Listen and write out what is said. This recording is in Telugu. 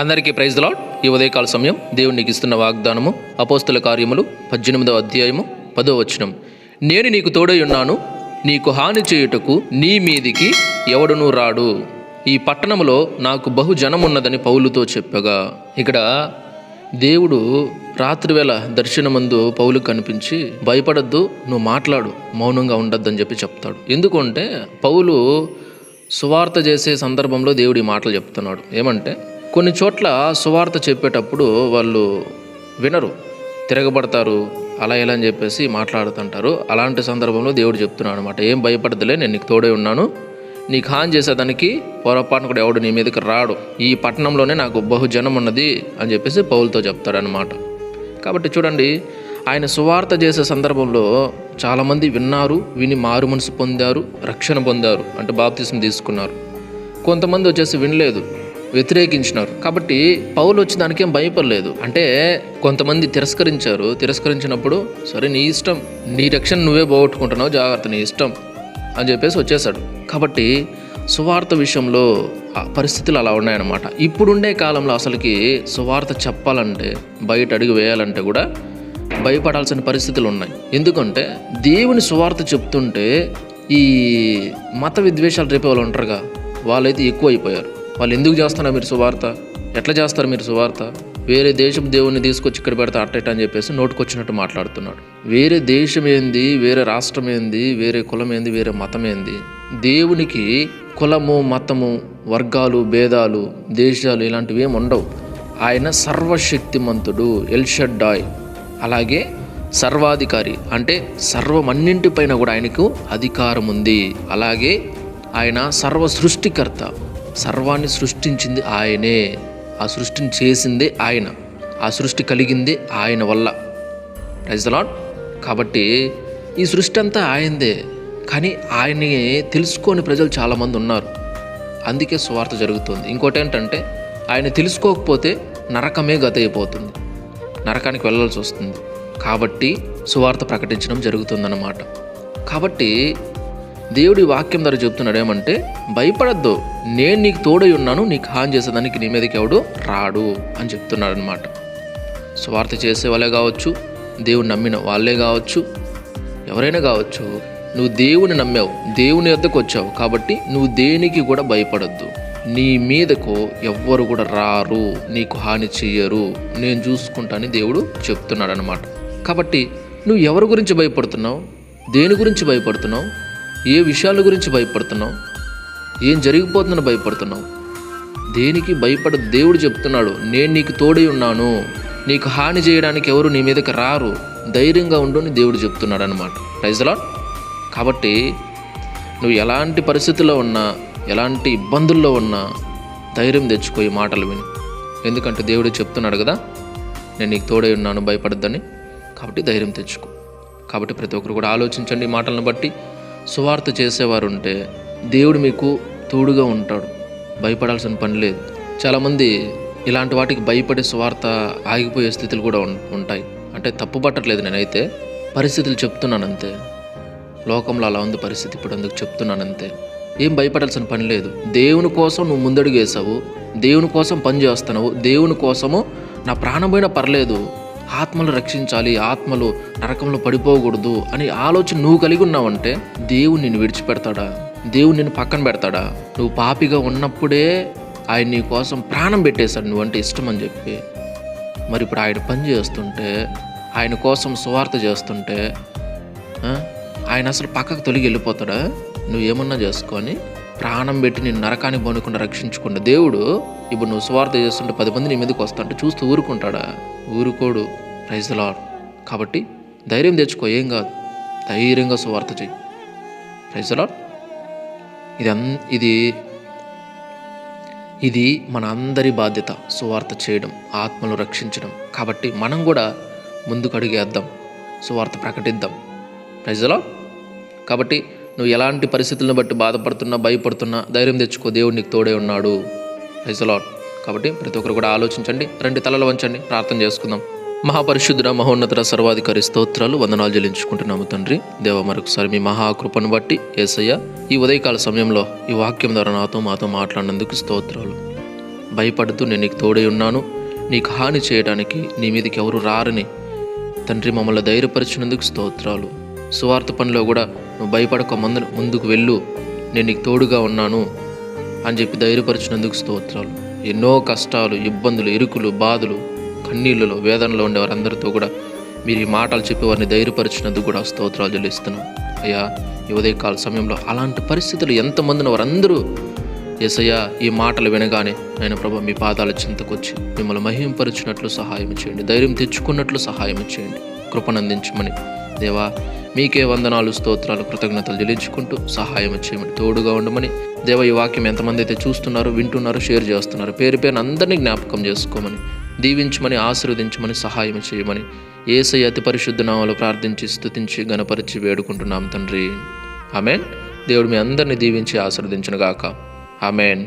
అందరికీ ప్రైజ్ లాడ్ ఈ ఉదయకాల సమయం దేవునికి ఇస్తున్న వాగ్దానము అపోస్తుల కార్యములు పద్దెనిమిదవ అధ్యాయము పదో వచనం. నేను నీకు తోడై ఉన్నాను నీకు హాని చేయుటకు నీ మీదికి ఎవడునూ రాడు. ఈ పట్టణములో నాకు బహు జనమున్నదని పౌలుతో చెప్పగా. ఇక్కడ దేవుడు రాత్రివేళ దర్శనమందు పౌలు కనిపించి భయపడద్దు నువ్వు మాట్లాడు మౌనంగా ఉండొద్దని చెప్పి చెప్తాడు. ఎందుకంటే పౌలు సువార్త చేసే సందర్భంలో దేవుడు ఈ మాటలు చెప్తున్నాడు. ఏమంటే కొన్ని చోట్ల సువార్త చెప్పేటప్పుడు వాళ్ళు వినరు. తిరగబడతారు అలా ఇలా అని చెప్పేసి మాట్లాడుతుంటారు. అలాంటి సందర్భంలో దేవుడు చెప్తున్నాడు అనమాట ఏం భయపడదులే నేను నీకు తోడే ఉన్నాను. నీకు హాని చేసేదానికి పొరపాటును కూడా ఎవడు నీ మీదకి రాడు. ఈ పట్టణంలోనే నాకు బహుజనం ఉన్నది అని చెప్పేసి పౌలతో చెప్తాడనమాట కాబట్టి చూడండి ఆయన సువార్త చేసే సందర్భంలో చాలామంది విన్నారు విని మారు మనసు పొందారు రక్షణ పొందారు అంటే బాప్తిసం తీసుకున్నారు. కొంతమంది వచ్చేసి వినలేదు. వ్యతిరేకించినారు. కాబట్టి పౌలు వచ్చి దానికేం భయపడలేదు. అంటే కొంతమంది తిరస్కరించారు. తిరస్కరించినప్పుడు సరే నీ ఇష్టం నీ రక్షణ నువ్వే పోగొట్టుకుంటున్నావు జాగ్రత్త నీ ఇష్టం అని చెప్పేసి వచ్చేసాడు కాబట్టి సువార్త విషయంలో ఆ పరిస్థితులు అలా ఉన్నాయన్నమాట. ఇప్పుడుండే కాలంలో అసలుకి సువార్త చెప్పాలంటే బయట అడుగు వేయాలంటే కూడా భయపడాల్సిన పరిస్థితులు ఉన్నాయి. ఎందుకంటే దేవుని సువార్త చెప్తుంటే ఈ మత విద్వేషాలు రేపే వాళ్ళు ఉంటారుగా. వాళ్ళైతే ఎక్కువ అయిపోయారు వాళ్ళు ఎందుకు చేస్తున్నారు మీరు సువార్త? ఎట్లా చేస్తారు మీరు సువార్త? వేరే దేశం దేవుని తీసుకొచ్చి ఇక్కడ పెడతా అట్టేట అని చెప్పేసి నోటుకొచ్చినట్టు మాట్లాడుతున్నాడు. వేరే దేశం ఏంది? వేరే రాష్ట్రం ఏంది? వేరే కులం ఏంది? వేరే మతం ఏంది? దేవునికి కులము మతము వర్గాలు భేదాలు దేశాలు ఇలాంటివి ఏమి ఉండవు. ఆయన సర్వశక్తిమంతుడు ఎల్షడ్డాయ్ అలాగే సర్వాధికారి. అంటే సర్వమన్నింటిపైన కూడా ఆయనకు అధికారం ఉంది అలాగే ఆయన సర్వ సృష్టికర్త సర్వాన్ని సృష్టించింది ఆయనే. ఆ సృష్టిని చేసిందే ఆయన. ఆ సృష్టి కలిగిందే ఆయన వల్ల. రైజ్ లాడ్ కాబట్టి ఈ సృష్టి అంతా ఆయనదే. కానీ ఆయన్ని తెలుసుకోని ప్రజలు చాలామంది ఉన్నారు. అందుకే స్వార్థ జరుగుతుంది. ఇంకోటి ఏంటంటే ఆయన తెలుసుకోకపోతే నరకమే గత అయిపోతుంది నరకానికి వెళ్ళాల్సి వస్తుంది. కాబట్టి సువార్త ప్రకటించడం జరుగుతుందన్నమాట. కాబట్టి దేవుడి వాక్యం ద్వారా చెప్తున్నాడు ఏమంటే భయపడద్దు నేను నీకు తోడై ఉన్నాను నీకు హాని చేసేదానికి నీ మీదకి ఎవడు రాడు అని చెప్తున్నాడు అనమాట స్వార్థ చేసే వాళ్ళే కావచ్చు దేవుని నమ్మిన వాళ్ళే కావచ్చు ఎవరైనా కావచ్చు నువ్వు దేవుని నమ్మావు దేవుని వద్దకు వచ్చావు కాబట్టి నువ్వు దేనికి కూడా భయపడద్దు. నీ మీదకు ఎవ్వరు కూడా రారు నీకు హాని చెయ్యరు. నేను చూసుకుంటానని దేవుడు చెప్తున్నాడు అనమాట కాబట్టి నువ్వు ఎవరి గురించి భయపడుతున్నావు? దేని గురించి భయపడుతున్నావు? ఏ విషయాల గురించి భయపడుతున్నావు? ఏం జరిగిపోతుందని భయపడుతున్నావు? దేనికి భయపడ దేవుడు చెప్తున్నాడు నేను నీకు తోడై ఉన్నాను. నీకు హాని చేయడానికి ఎవరు నీ మీదకి రారు. ధైర్యంగా ఉండు అని దేవుడు చెప్తున్నాడు అనమాట రైజలా కాబట్టి నువ్వు ఎలాంటి పరిస్థితుల్లో ఉన్నా ఎలాంటి ఇబ్బందుల్లో ఉన్నా ధైర్యం తెచ్చుకో ఈ మాటలు విని. ఎందుకంటే దేవుడు చెప్తున్నాడు కదా నేను నీకు తోడై ఉన్నాను భయపడద్దని. కాబట్టి ధైర్యం తెచ్చుకో. కాబట్టి ప్రతి ఒక్కరు కూడా ఆలోచించండి ఈ మాటలను బట్టి. సువార్త చేసేవారు ఉంటే దేవుడు మీకు తోడుగా ఉంటాడు. భయపడాల్సిన పని లేదు. చాలామంది ఇలాంటి వాటికి భయపడే సువార్త ఆగిపోయే స్థితులు కూడా ఉంటాయి. అంటే తప్పు పట్టట్లేదు నేనైతే. పరిస్థితులు చెప్తున్నాను అంతే లోకంలో అలా ఉంది పరిస్థితి ఇప్పుడు అందుకు చెప్తున్నాను అంతే ఏం భయపడాల్సిన పని లేదు. దేవుని కోసం నువ్వు ముందడుగు వేసావు. దేవుని కోసం పని చేస్తున్నావు. దేవుని కోసము నా ప్రాణం పోయినా పర్లేదు. ఆత్మలు రక్షించాలి ఆత్మలు నరకంలో పడిపోకూడదు అని ఆలోచన నువ్వు కలిగి ఉన్నావంటే దేవుడు నిన్ను విడిచిపెడతాడా? దేవుడు నిన్ను పక్కన పెడతాడా? నువ్వు పాపిగా ఉన్నప్పుడే ఆయన నీ కోసం ప్రాణం పెట్టేశాడు నువ్వంటే ఇష్టం అని చెప్పి. మరి ఇప్పుడు ఆయన పని చేస్తుంటే ఆయన కోసం సువార్త చేస్తుంటే ఆయన అసలు పక్కకు తొలగి వెళ్ళిపోతాడా? నువ్వు ఏమన్నా చేసుకొని ప్రాణం పెట్టి నేను నరకానికి పోనకుండా రక్షించుకుంటా దేవుడు ఇప్పుడు నువ్వు స్వార్థ చేస్తుంటే పది మంది నీ మీదకి వస్తుంటే చూస్తూ ఊరుకుంటాడా? ఊరుకోడు. ప్రైజ్ లాడ్ కాబట్టి ధైర్యం తెచ్చుకో ఏం కాదు. ధైర్యంగా సువార్త చేయి ప్రైజ్ లాడ్ ఇది అన్ ఇది ఇది మన అందరి బాధ్యత సువార్త చేయడం ఆత్మను రక్షించడం. కాబట్టి మనం కూడా ముందుకు అడిగేద్దాం సువార్త ప్రకటిద్దాం. ప్రజలో కాబట్టి నువ్వు ఎలాంటి పరిస్థితులను బట్టి బాధపడుతున్నా భయపడుతున్నా ధైర్యం తెచ్చుకో దేవుడు నీకు తోడే ఉన్నాడు. ప్రైజ్లాడ్ కాబట్టి ప్రతి ఒక్కరు కూడా ఆలోచించండి రెండు తలలు వంచండి ప్రార్థన చేసుకుందాం. మహాపరిశుద్ధుడ మహోన్నతర సర్వాధికారి స్తోత్రాలు వందనాలు చెల్లించుకుంటున్నాము తండ్రి. దేవ మరొకసారి మీ మహాకృపను బట్టి ఏసయ్య ఈ ఉదయకాల సమయంలో ఈ వాక్యం ద్వారా నాతో మాతో మాట్లాడినందుకు స్తోత్రాలు. భయపడుతూ నేను నీకు తోడై ఉన్నాను. నీకు హాని చేయడానికి నీ మీదకి ఎవరు రారని తండ్రి మమ్మల్ని ధైర్యపరిచినందుకు స్తోత్రాలు. సువార్త పనిలో కూడా నువ్వు భయపడక ముందు ముందుకు వెళ్ళు. నేను నీకు తోడుగా ఉన్నాను అని చెప్పి ధైర్యపరిచినందుకు స్తోత్రాలు. ఎన్నో కష్టాలు ఇబ్బందులు ఇరుకులు బాధలు కన్నీళ్ళలో వేదనలో ఉండే వారందరితో కూడా మీరు ఈ మాటలు చెప్పి వారిని ధైర్యపరిచినందుకు కూడా స్తోత్రాలు చెల్లిస్తున్నాం. అయ్యా ఈ ఉదయకాల సమయంలో అలాంటి పరిస్థితులు ఎంతమందిన వారందరూ ఎసయ్య ఈ మాటలు వినగానే ఆయన ప్రభు మీ పాదాల చింతకొచ్చి మిమ్మల్ని మహింపరిచినట్లు సహాయం చేయండి ధైర్యం తెచ్చుకున్నట్లు సహాయం చేయండి. కృపనందించమని దేవా మీకే వందనాలు స్తోత్రాలు కృతజ్ఞతలు చెల్లించుకుంటూ సహాయం చేయమని తోడుగా ఉండమని దేవ ఈ వాక్యం ఎంతమంది అయితే చూస్తున్నారో వింటున్నారో షేర్ చేస్తున్నారు పేరు పేరున అందరినీ జ్ఞాపకం చేసుకోమని దీవించమని ఆశీర్వదించమని సహాయం చేయమని ఏసై అతి పరిశుద్ధ నామాలు ప్రార్థించి స్థుతించి గణపరిచి వేడుకుంటున్నాం తండ్రి. ఆమెన్. దేవుడు మీ అందరిని దీవించి ఆశీర్వదించునుగాక. ఆమెన్.